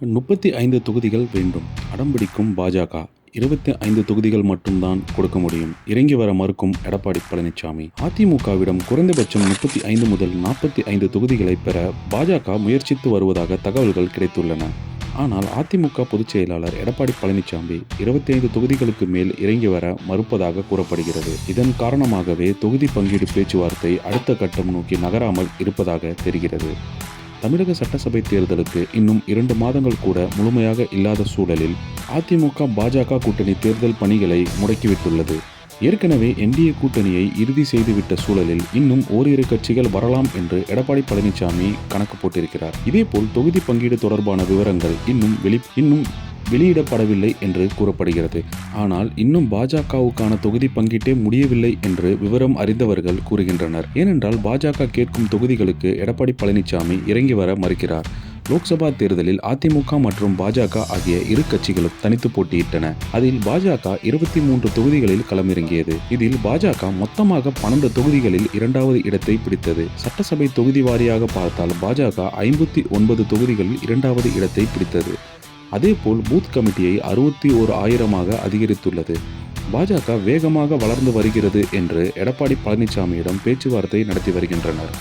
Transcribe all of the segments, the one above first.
முப்பத்தி ஐந்து தொகுதிகள் வேண்டும். அடம்பிடிக்கும் பாஜக. இருபத்தி ஐந்து தொகுதிகள் மட்டும்தான் கொடுக்க முடியும். இறங்கி வர மறுக்கும் எடப்பாடி பழனிசாமி அதிமுகவிடம் குறைந்தபட்சம் முப்பத்தி ஐந்து முதல் நாற்பத்தி ஐந்து தொகுதிகளை பெற பாஜக முயற்சித்து வருவதாக தகவல்கள் கிடைத்துள்ளன. ஆனால் அதிமுக பொதுச் செயலாளர் எடப்பாடி பழனிசாமி இருபத்தி ஐந்து தொகுதிகளுக்கு மேல் இறங்கி வர மறுப்பதாக கூறப்படுகிறது. இதன் காரணமாகவே தொகுதி பங்கீடு பேச்சுவார்த்தை அடுத்த கட்டம் நோக்கி நகராமல் இருப்பதாக தெரிகிறது. தமிழக சட்டசபை தேர்தலுக்கு இன்னும் இரண்டு மாதங்கள் கூட முழுமையாக இல்லாத சூழலில் அதிமுக பாஜக கூட்டணி தேர்தல் பணிகளை முடக்கிவிட்டுள்ளது. ஏற்கனவே என்டிஏ கூட்டணியை இறுதி செய்துவிட்ட சூழலில் இன்னும் ஓரிரு கட்சிகள் வரலாம் என்று எடப்பாடி பழனிசாமி கணக்கு போட்டிருக்கிறார். இதேபோல் தொகுதி பங்கீடு தொடர்பான விவரங்கள் இன்னும் வெளி இன்னும் வெளியிடப்படவில்லை என்று கூறப்படுகிறது. ஆனால் இன்னும் பாஜகவுக்கான தொகுதி பங்கீட்டே முடியவில்லை என்று விவரம் அறிந்தவர்கள் கூறுகின்றனர். ஏனென்றால் பாஜக கேட்கும் தொகுதிகளுக்கு எடப்பாடி பழனிசாமி இறங்கி வர மறுக்கிறார். லோக்சபா தேர்தலில் அதிமுக மற்றும் பாஜக ஆகிய இரு கட்சிகளும் தனித்து போட்டியிட்டன. அதில் பாஜக இருபத்தி மூன்று தொகுதிகளில் களமிறங்கியது. இதில் பாஜக மொத்தமாக பன்னெண்டு தொகுதிகளில் இரண்டாவது இடத்தை பிடித்தது. சட்டசபை தொகுதி வாரியாக பார்த்தால் பாஜக ஐம்பத்தி ஒன்பது தொகுதிகளில் இரண்டாவது இடத்தை பிடித்தது. அதேபோல் பூத் கமிட்டியை அறுபத்தி ஓர் ஆயிரமாக அதிகரித்துள்ளது. பாஜக வேகமாக வளர்ந்து வருகிறது என்று எடப்பாடி பழனிசாமியிடம் பேச்சுவார்த்தை நடத்தி வருகின்றனர்.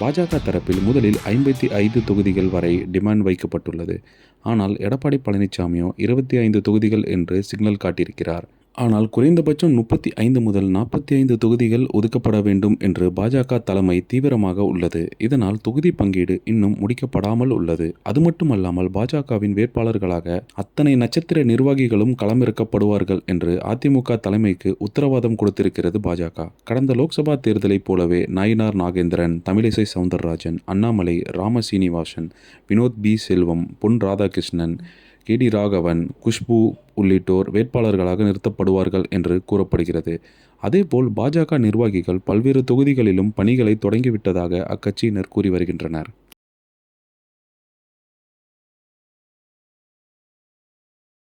பாஜக தரப்பில் முதலில் ஐம்பத்தி ஐந்து தொகுதிகள் வரை டிமாண்ட் வைக்கப்பட்டுள்ளது. ஆனால் எடப்பாடி பழனிசாமியோ இருபத்தி ஐந்து தொகுதிகள் என்று சிக்னல் காட்டியிருக்கிறார். ஆனால் குறைந்தபட்சம் முப்பத்தி ஐந்து முதல் நாற்பத்தி ஐந்து தொகுதிகள் ஒதுக்கப்பட வேண்டும் என்று பாஜக தலைமை தீவிரமாக உள்ளது. இதனால் தொகுதி பங்கீடு இன்னும் முடிக்கப்படாமல் உள்ளது. அது மட்டுமல்லாமல் பாஜகவின் வேட்பாளர்களாக அத்தனை நட்சத்திர நிர்வாகிகளும் களமிறக்கப்படுவார்கள் என்று அதிமுக தலைமைக்கு உத்தரவாதம் கொடுத்திருக்கிறது பாஜக. கடந்த லோக்சபா தேர்தலைப் போலவே Nainar Nagendran Tamilisai Soundararajan Annamalai Rama Srinivasan Vinoth P Selvam Pon Radhakrishnan K T Raghavan Khushbu உள்ளிட்டோர் வேட்பாளர்களாக நிறுத்தப்படுவார்கள் என்று கூறப்படுகிறது. அதேபோல் பாஜக நிர்வாகிகள் பல்வேறு தொகுதிகளிலும் பணிகளை தொடங்கிவிட்டதாக அக்கட்சியினர் கூறி வருகின்றனர்.